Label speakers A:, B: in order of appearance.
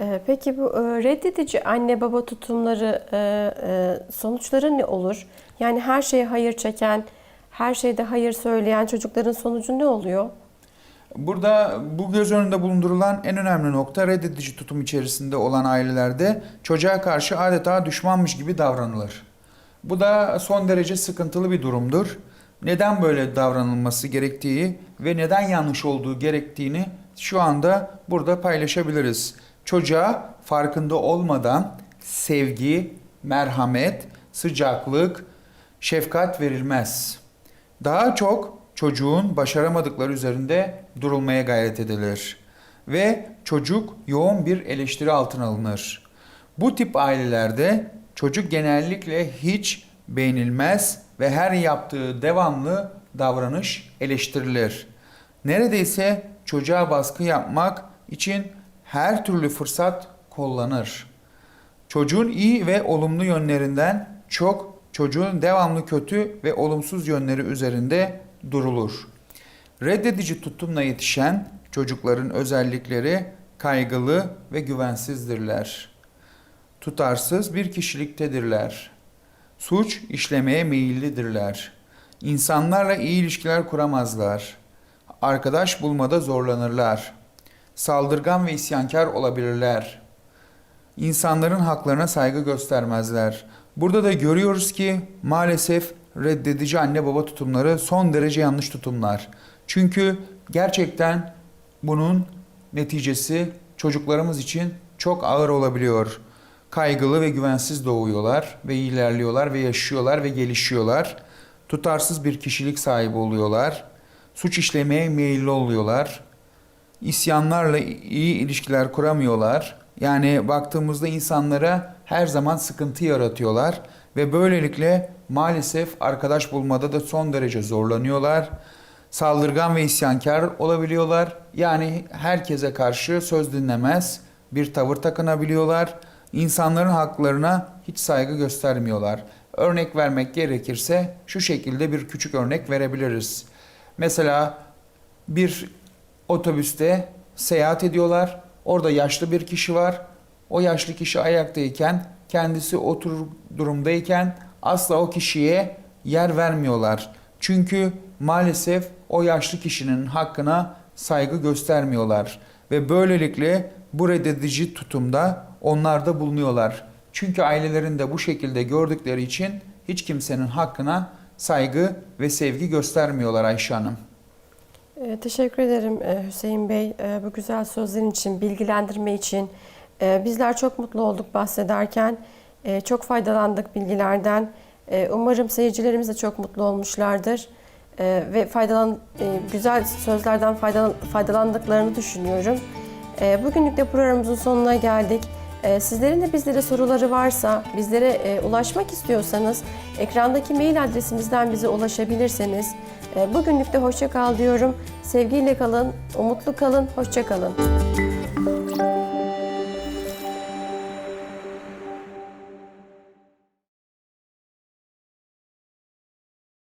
A: Ee, Peki bu e, reddedici anne baba tutumları e, e, sonuçları ne olur? Yani her şeye hayır çeken, her şeyde hayır söyleyen çocukların sonucu ne oluyor?
B: Burada bu göz önünde bulundurulan en önemli nokta reddedici tutum içerisinde olan ailelerde çocuğa karşı adeta düşmanmış gibi davranılır. Bu da son derece sıkıntılı bir durumdur. Neden böyle davranılması gerektiği ve neden yanlış olduğu gerektiğini şu anda burada paylaşabiliriz. Çocuğa farkında olmadan sevgi, merhamet, sıcaklık, şefkat verilmez. Daha çok çocuğun başaramadıkları üzerinde durulmaya gayret edilir ve çocuk yoğun bir eleştiri altına alınır. Bu tip ailelerde çocuk genellikle hiç beğenilmez ve her yaptığı devamlı davranış eleştirilir. Neredeyse çocuğa baskı yapmak için her türlü fırsat kullanır. Çocuğun iyi ve olumlu yönlerinden çok çocuğun devamlı kötü ve olumsuz yönleri üzerinde durulur. Reddedici tutumla yetişen çocukların özellikleri kaygılı ve güvensizdirler. Tutarsız bir kişiliktedirler. Suç işlemeye meyillidirler. İnsanlarla iyi ilişkiler kuramazlar. Arkadaş bulmada zorlanırlar. Saldırgan ve isyankar olabilirler insanların haklarına saygı göstermezler. Burada da görüyoruz ki maalesef reddedici anne baba tutumları son derece yanlış tutumlar. Çünkü gerçekten bunun neticesi çocuklarımız için çok ağır olabiliyor. Kaygılı ve güvensiz doğuyorlar ve ilerliyorlar ve yaşıyorlar ve gelişiyorlar. Tutarsız bir kişilik sahibi oluyorlar. Suç işlemeye meyilli oluyorlar isyanlarla iyi ilişkiler kuramıyorlar. Yani baktığımızda insanlara her zaman sıkıntı yaratıyorlar ve böylelikle maalesef arkadaş bulmada da son derece zorlanıyorlar. Saldırgan ve isyankar olabiliyorlar. Yani herkese karşı söz dinlemez bir tavır takınabiliyorlar. İnsanların haklarına hiç saygı göstermiyorlar. Örnek vermek gerekirse şu şekilde bir küçük örnek verebiliriz. Mesela bir otobüste seyahat ediyorlar. Orada yaşlı bir kişi var. O yaşlı kişi ayaktayken, kendisi otur durumdayken asla o kişiye yer vermiyorlar. Çünkü maalesef o yaşlı kişinin hakkına saygı göstermiyorlar ve böylelikle bu reddedici tutumda onlar da bulunuyorlar. Çünkü ailelerinde bu şekilde gördükleri için hiç kimsenin hakkına saygı ve sevgi göstermiyorlar Ayşe Hanım.
A: Ee, Teşekkür ederim e, Hüseyin Bey e, bu güzel sözlerin için, bilgilendirme için. E, Bizler çok mutlu olduk bahsederken. E, Çok faydalandık bilgilerden. Umarım seyircilerimiz de çok mutlu olmuşlardır. E, Ve faydalan, e, güzel sözlerden faydalan, faydalandıklarını düşünüyorum. E, Bugünlük de programımızın sonuna geldik. E, Sizlerin de bizlere soruları varsa, bizlere e, ulaşmak istiyorsanız ekrandaki mail adresimizden bize ulaşabilirseniz e, Bugünlük de hoşça kal diyorum. Sevgiyle kalın, umutlu kalın, hoşça kalın.